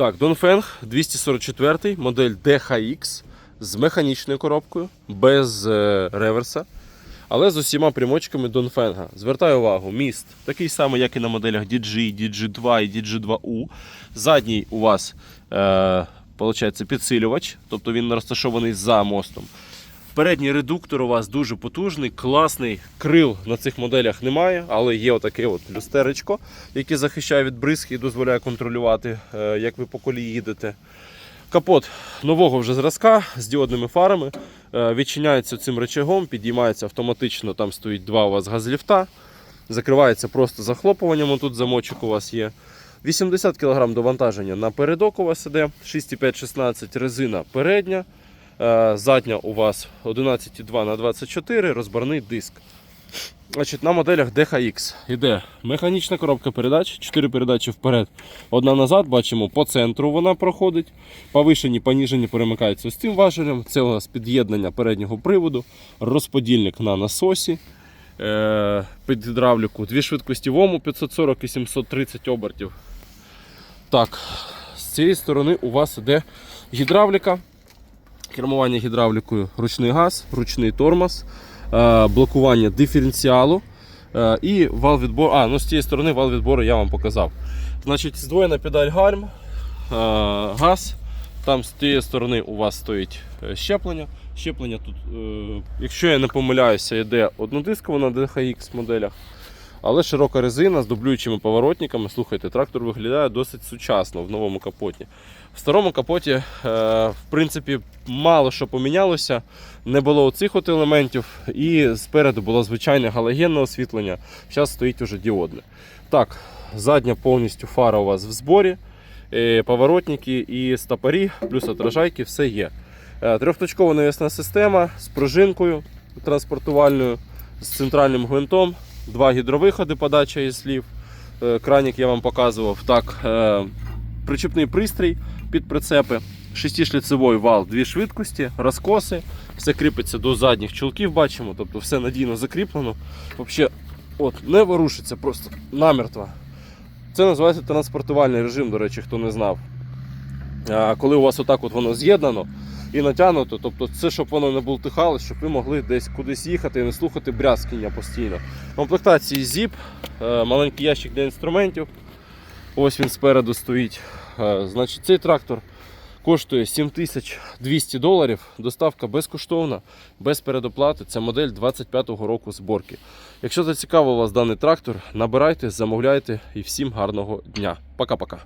Так, Dongfeng 244 модель DHX з механічною коробкою, без е, реверса, але з усіма примочками Dongfeng. Звертаю увагу, міст такий самий, як і на моделях DG, DG2 і DG2U. Задній у вас е, підсилювач, тобто він розташований за мостом. Передній редуктор у вас дуже потужний, класний. Крил на цих моделях немає, але є отаке от люстеречко, яке захищає від бризки і дозволяє контролювати, е, як ви по колії їдете. Капот нового вже зразка з діодними фарами. Е, Відчиняється цим рычагом, підіймається автоматично, там стоїть два у вас газліфта. Закривається просто захлопуванням, тут замочок у вас є. 80 кг довантаження на передок у вас іде, 6,5-16 резина передня. Е, Задня у вас 11,2 на 24 розбарний диск. Значить, на моделях DHX йде механічна коробка передач, 4 передачі вперед, одна назад. Бачимо, по центру вона проходить. Повишені, поніжені перемикаються з цим важелем. Це у нас під'єднання переднього приводу, розподільник на насосі. е, Під гідравліку, дві швидкості в ОМУ 540 і 730 обертів. Так, з цієї сторони у вас іде гідравліка. Кермування гідравлікою ручний газ, ручний тормоз, е, блокування диференціалу е, і вал відбору. А, ну з цієї сторони вал відбору я вам показав. Значить, здвоєна педаль гальм, е, газ. Там з тієї сторони у вас стоїть щеплення. Щеплення тут, якщо я не помиляюся, йде однодисково на DHX моделях. Але широка резина з дублюючими поворотниками. Слухайте, трактор виглядає досить сучасно в новому капоті. В старому капоті, е, в принципі, мало що помінялося. Не було оцих от елементів, і спереду було звичайне галогенне освітлення. Зараз стоїть уже діодне. Так, задня повністю фара у вас в зборі, е, поворотники і стопорі, плюс отражайки, все є. Е, Трьохточкова навісна система з пружинкою транспортувальною, з центральним гвинтом, два гідровиходи, подача і слів. Е, Кранік я вам показував. Так, е, причіпний пристрій під прицепи, шестишліцевий вал, дві швидкості, розкоси, все кріпиться до задніх чулків, бачимо, тобто все надійно закріплено. Взагалі, от, не ворушиться, просто намертво. Це називається транспортувальний режим, до речі, хто не знав. Коли у вас отак от воно з'єднано і натягнуто, тобто це, щоб воно не бултихало, щоб ви могли десь кудись їхати і не слухати брязкіння постійно. Комплектації ZIP, е, маленький ящик для інструментів. Ось він спереду стоїть. Е, Значить, цей трактор коштує 7200 доларів. Доставка безкоштовна, без передоплати. Це модель 25-го року зборки. Якщо зацікавив вас даний трактор, набирайте, замовляйте і всім гарного дня. Пока-пока.